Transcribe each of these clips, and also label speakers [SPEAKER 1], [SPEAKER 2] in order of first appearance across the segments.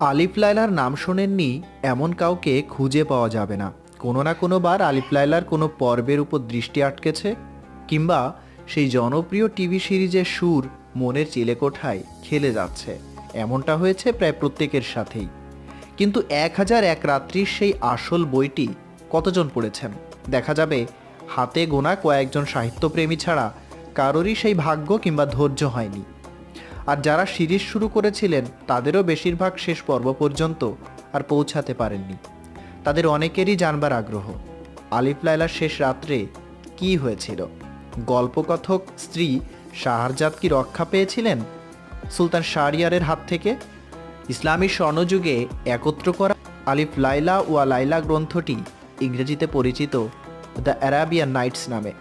[SPEAKER 1] আলিফ লায়লার নাম শোনেননি, এমন কাউকে খুঁজে পাওয়া যাবে না। কোনো না কোনো বার আলিফ লায়লার কোনো পর্বের উপর দৃষ্টি আটকেছে, কিংবা সেই জনপ্রিয় টিভি সিরিজের সুর মনের চিলেকোঠায় খেলে যাচ্ছে। এমনটা হয়েছে প্রায় প্রত্যেকের সাথেই। কিন্তু এক হাজার এক রাত্রির সেই আসল বইটি কতজন পড়েছেন? দেখা যাবে, হাতে গোনা কয়েকজন সাহিত্যপ্রেমী ছাড়া কারোরই সেই ভাগ্য কিংবা ধৈর্য হয়নি। আর যারা সিরিজ শুরু করেছিলেন, তাদেরও বেশিরভাগ শেষ পর্ব পর্যন্ত আর পৌঁছাতে পারেননি। তাদের অনেকেরই জানবার আগ্রহ। আলিফ লায়লার শেষ রাত্রে কি হয়েছিল? গল্পকথক স্ত্রী শাহরজাদ কি রক্ষা পেয়েছিলেন? সুলতান শাহরিয়ারের হাত থেকে? ইসলামী স্বর্ণযুগে একত্র করা আলিফ লাইলা ওয়া লাইলা গ্রন্থটি ইংরেজিতে পরিচিত দ্য অ্যারাবিয়ান নাইটস নামে।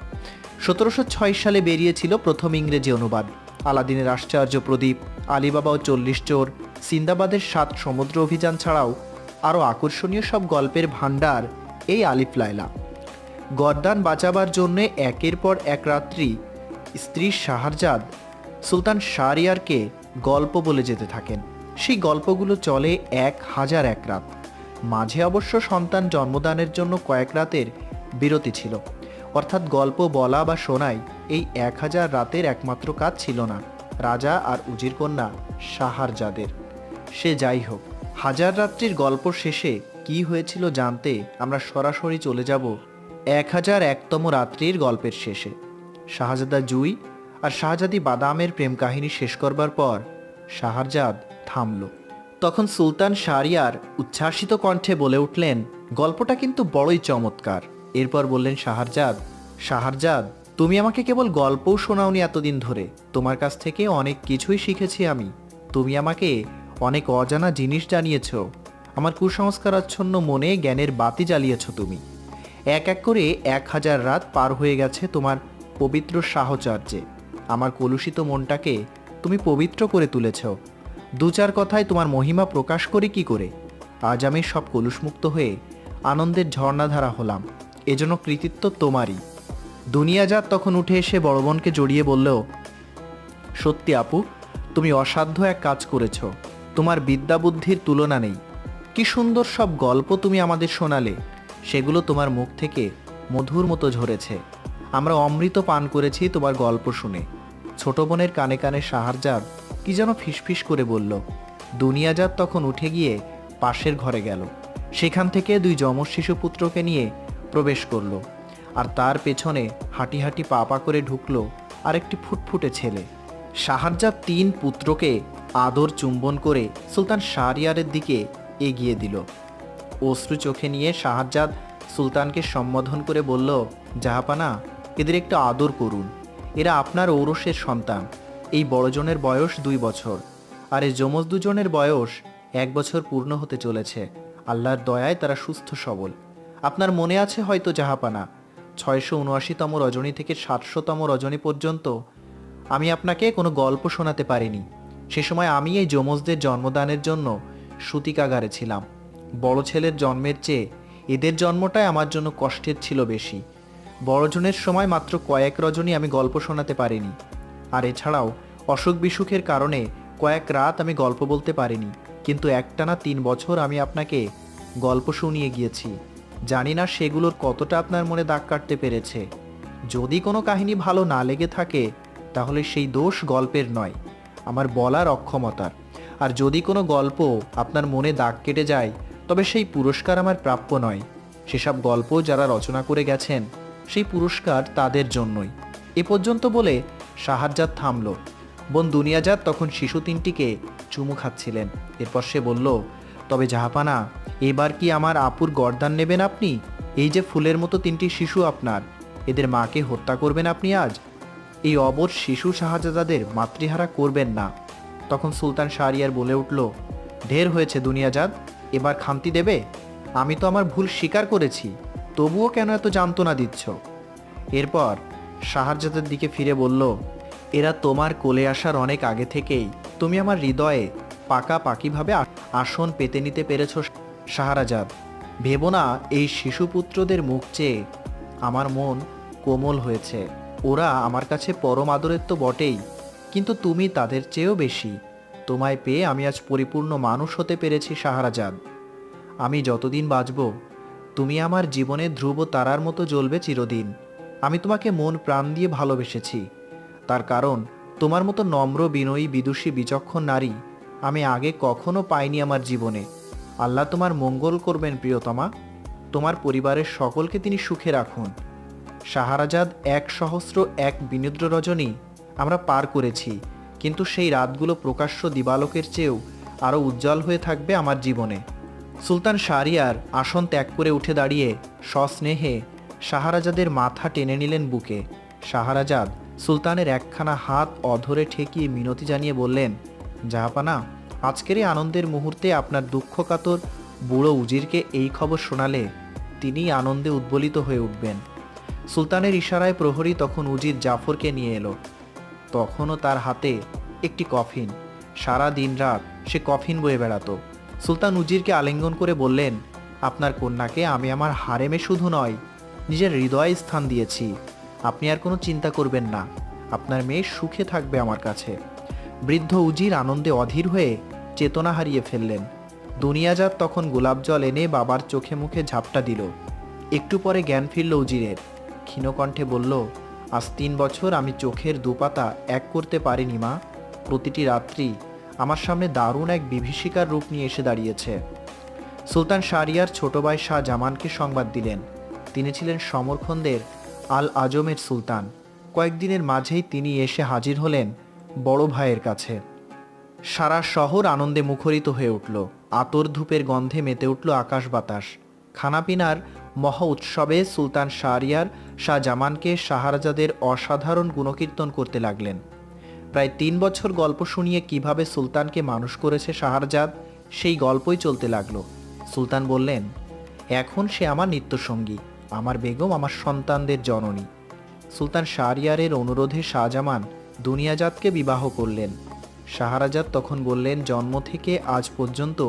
[SPEAKER 1] সতেরোশো ছয় সালে বেরিয়েছিল প্রথম ইংরেজি অনুবাদ। আলাদিনের আশ্চর্য প্রদীপ আলিবাবা ও চল্লিশ চোর, সিন্দাবাদের সাত সমুদ্র অভিযান ছাড়াও আরও আকর্ষণীয় সব গল্পের ভাণ্ডার এই আলিফ লাইলা গর্দান বাঁচাবার জন্যে একের পর এক রাত্রি স্ত্রী শাহরজাদ, সুলতান শাহরিয়ারকে গল্প বলে যেতে থাকেন। সেই গল্পগুলো চলে এক হাজার এক রাত। মাঝে অবশ্য সন্তান জন্মদানের জন্য কয়েক রাতের বিরতি ছিল। অর্থাৎ গল্প, বলা বা শোনাই এই এক হাজার রাতের একমাত্র কাজ ছিল না। রাজা আর উজির কন্যা শাহারজাদের সে যাই হোক, হাজার রাত্রির গল্প শেষে কি হয়েছিল জানতে আমরা সরাসরি চলে যাব এক হাজার একতম রাত্রির গল্পের শেষে। শাহজাদা জুই আর শাহজাদি বাদামের প্রেম কাহিনী শেষ করবার পর শাহরজাদ থামল। তখন সুলতান শাহরিয়ার উচ্ছ্বাসিত কণ্ঠে বলে উঠলেন, গল্পটা কিন্তু বড়ই চমৎকার। এরপর বললেন, শাহরজাদ শাহরজাদ, তুমি আমাকে কেবল গল্পও শোনাওনি এতদিন ধরে। তোমার কাছ থেকে অনেক কিছুই শিখেছি আমি। তুমি আমাকে অনেক অজানা জিনিস জানিয়েছ। আমার কুসংস্কারাচ্ছন্ন মনে জ্ঞানের বাতি জ্বালিয়েছ তুমি। এক এক করে এক হাজার রাত পার হয়ে গেছে তোমার পবিত্র সাহচর্যে। আমার কলুষিত মনটাকে তুমি পবিত্র করে তুলেছ। দু চার কথায় তোমার মহিমা প্রকাশ করি কি করে? আজ আমি সব কলুষমুক্ত হয়ে আনন্দের ঝর্ণাধারা হলাম। এজন্য কৃতিত্ব তোমারই। দুনিয়াজাত তখন উঠে এসে বড় বোনকে জড়িয়ে বলল সত্যি আপু, তুমি অসাধ্য এক কাজ করেছ। তোমার বিদ্যা বুদ্ধির তুলনা নেই। কি সুন্দর সব গল্প তুমি আমাদের শোনালে। সেগুলো তোমার মুখ থেকে মধুর মতো ঝরেছে। আমরা অমৃত পান করেছি তোমার গল্প শুনে। ছোট বোনের কানে কানে সাহারজাদ কি যেন ফিসফিস করে বলল, দুনিয়াজাত তখন উঠে গিয়ে পাশের ঘরে গেল। সেখান থেকে দুই যমজ শিশুপুত্রকে নিয়ে প্রবেশ করল আর তার পেছনে হাঁটি হাঁটি পা পা করে ঢুকলো আরেকটি ফুটফুটে ছেলে। শাহরজাদ তিন পুত্রকে আদর চুম্বন করে সুলতান শাহরিয়ারের দিকে এগিয়ে দিল। অশ্রু চোখে নিয়ে শাহজাদ সুলতানকে সম্বোধন করে বলল, জাহাপানা, এদের একটু আদর করুন। এরা আপনার ঔরসের সন্তান। এই বড়জনের বয়স দুই বছর। আর এই যমজ দুজনের বয়স এক বছর পূর্ণ হতে চলেছে। আল্লাহর দয়ায় তারা সুস্থ সবল। আপনার মনে আছে হয়তো জাহাপানা? ছয়শো উনআশিতম রজনী থেকে সাতশোতম রজনী পর্যন্ত? আমি আপনাকে কোনো গল্প শোনাতে পারিনি। সে সময় আমি এই যমজদের জন্মদানের জন্য সুতিকাগারে ছিলাম। বড় ছেলের জন্মের চেয়ে এদের জন্মটাই আমার জন্য কষ্টের ছিল বেশি। বড়জনের সময় মাত্র কয়েক রজনী আমি গল্প শোনাতে পারিনি। আর এছাড়াও অসুখ বিসুখের কারণে কয়েক রাত আমি গল্প বলতে পারিনি। কিন্তু একটানা তিন বছর আমি আপনাকে গল্প শুনিয়ে গিয়েছি। জানি না সেগুলোর কতটা আপনার মনে দাগ কাটতে পেরেছে। যদি কোনো কাহিনী ভালো না লেগে থাকে, তাহলে সেই দোষ গল্পের নয়, আমার বলার অক্ষমতার। আর যদি কোনো গল্প আপনার মনে দাগ কেটে যায়, তবে সেই পুরস্কার আমার প্রাপ্য নয়। সেসব গল্প যারা রচনা করে গেছেন, সেই পুরস্কার তাদের জন্যই। এ পর্যন্ত বলে সাহায্যাত থামল। বোন দুনিয়াজাত তখন শিশু তিনটিকে চুমু খাচ্ছিলেন। এরপর সে বলল তবে জাহাপানা, এবার কি আমার আপুর গর্দান নেবেন আপনি? এই যে ফুলের মতো তিনটি শিশু আপনার, এদের মাকে হত্যা করবেন আপনি আজ? এই অবর শিশু শাহজাদাদের মাতৃহারা করবেন না। তখন সুলতান শাহরিয়ার বলে উঠল, ঢের হয়েছে দুনিয়াজাদ এবার খামতি দেবে? আমি তো আমার ভুল স্বীকার করেছি, তবুও কেন এত যান্তনা দিচ্ছ? এরপর শাহজাদের দিকে ফিরে বলল, এরা তোমার কোলে আসার অনেক আগে থেকেই তুমি আমার হৃদয়ে পাকা পাকিভাবে আ- আসন পেতে নিতে পেরেছ শাহরাজাদ। ভেবো না, এই শিশুপুত্রদের মুখ চেয়ে আমার মন কোমল হয়েছে। ওরা আমার কাছে পরম আদরের তো বটেই, কিন্তু তুমি তাদের চেয়েও বেশি। তোমায় পেয়ে আমি আজ পরিপূর্ণ মানুষ হতে পেরেছি সাহারাজাদ আমি যতদিন বাঁচব, তুমি আমার জীবনে ধ্রুব তারার মতো জ্বলবে চিরদিন। আমি তোমাকে মন প্রাণ দিয়ে ভালোবেসেছি। তার কারণ, তোমার মতো নম্র, বিনয়ী, বিদুষী, বিচক্ষণ নারী আমি আগে কখনো পাইনি আমার জীবনে। আল্লাহ তোমার মঙ্গল করবেন, প্রিয়তমা। তোমার পরিবারের সকলকে তিনি সুখে রাখুন। সাহারাজাদ এক সহস্র এক বিনিদ্র রজনী আমরা পার করেছি, কিন্তু সেই রাতগুলো প্রকাশ্য দিবালোকের চেয়েও আরও উজ্জ্বল হয়ে থাকবে আমার জীবনে। সুলতান শাহরিয়ার আসন ত্যাগ করে উঠে দাঁড়িয়ে সস্নেহে শাহারাজাদের মাথা টেনে নিলেন বুকে। শাহরাজাদ সুলতানের একখানা হাত অধরে ঠেকিয়ে মিনতি জানিয়ে বললেন জাহাপানা আজকের এই আনন্দের মুহূর্তে আপনার দুঃখ কাতর বুড়ো উজিরকে এই খবর শোনালে তিনি আনন্দে উদ্বলিত হয়ে উঠবেন। সুলতানের ইশারায় প্রহরী তখন উজির জাফরকে নিয়ে এলো। তখনও তার হাতে একটি কফিন। সারা দিন রাত সে কফিন বয়ে বেড়াতো। সুলতান উজিরকে আলিঙ্গন করে বললেন, আপনার কন্যাকে আমি আমার হারেমে শুধু নয়, নিজের হৃদয়ে স্থান দিয়েছি। আপনি আর কোনো চিন্তা করবেন না। আপনার মেয়ে সুখে থাকবে আমার কাছে। বৃদ্ধ উজির আনন্দে অধীর হয়ে চেতনা হারিয়ে ফেললেন। দুনিয়াজাত তখন গোলাপ জল এনে বাবার চোখে মুখে ঝাপটা দিল। একটু পরে জ্ঞান ফিরল উজিরের। ক্ষীণকণ্ঠে বলল, আজ তিন বছর আমি চোখের দুপাতা এক করতে পারিনি মা। প্রতিটি রাত্রি আমার সামনে দারুণ এক বিভীষিকার রূপ নিয়ে এসে দাঁড়িয়েছে। সুলতান শাহরিয়ার ছোট ভাই শাহ জামানকে সংবাদ দিলেন। তিনি ছিলেন সমরখন্দের আল আজমের সুলতান। কয়েকদিনের মাঝেই তিনি এসে হাজির হলেন বড় ভাইয়ের কাছে। সারা শহর আনন্দে মুখরিত হয়ে উঠল। আতর ধূপের গন্ধে মেতে উঠল আকাশ বাতাস। খানাপিনার মহা উৎসবে সুলতান শাহরিয়ার শাহ জামানকে শাহরাজাদের অসাধারণ গুণকীর্তন করতে লাগলেন। প্রায় তিন বছর গল্প শুনিয়ে কীভাবে সুলতানকে মানুষ করেছে শাহরজাদ, সেই গল্পই চলতে লাগল। সুলতান বললেন, এখন সে আমার নিত্যসঙ্গী, আমার বেগম, আমার সন্তানদের জননী। সুলতান শাহরিয়ারের অনুরোধে শাহজামান দুনিয়াজাতকে বিবাহ করলেন। শাহরাজাদ তখন বললেন, জন্ম থেকে আজ পর্যন্ত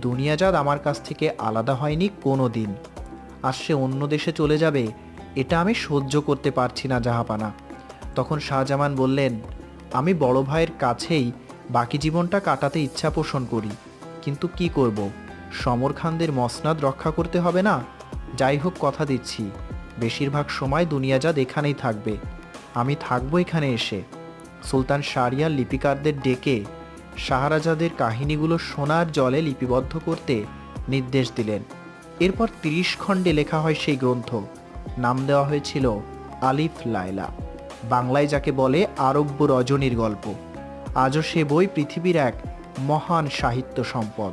[SPEAKER 1] দুনিয়াজাত আমার কাছ থেকে আলাদা হয়নি কোনো দিন আর সে অন্য দেশে চলে যাবে, এটা আমি সহ্য করতে পারছি না, জাহাপানা। তখন শাহজামান বললেন, আমি বড় ভাইয়ের কাছেই বাকি জীবনটা কাটাতে ইচ্ছা পোষণ করি, কিন্তু কি করব? সমর খানদের মসনাদ রক্ষা করতে হবে না? যাই হোক, কথা দিচ্ছি। বেশিরভাগ সময় দুনিয়াজাদ এখানেই থাকবে। আমি থাকব এখানে এসে। সুলতান শাহরিয়ার লিপিকারদের ডেকে শাহরাজাদের কাহিনীগুলো সোনার জলে লিপিবদ্ধ করতে নির্দেশ দিলেন। এরপর তিরিশ খণ্ডে লেখা হয় সেই গ্রন্থ। নাম দেওয়া হয়েছিল আলিফ লায়লা। বাংলায় যাকে বলে আরব্য রজনীর গল্প। আজও সে বই পৃথিবীর এক মহান সাহিত্য সম্পদ।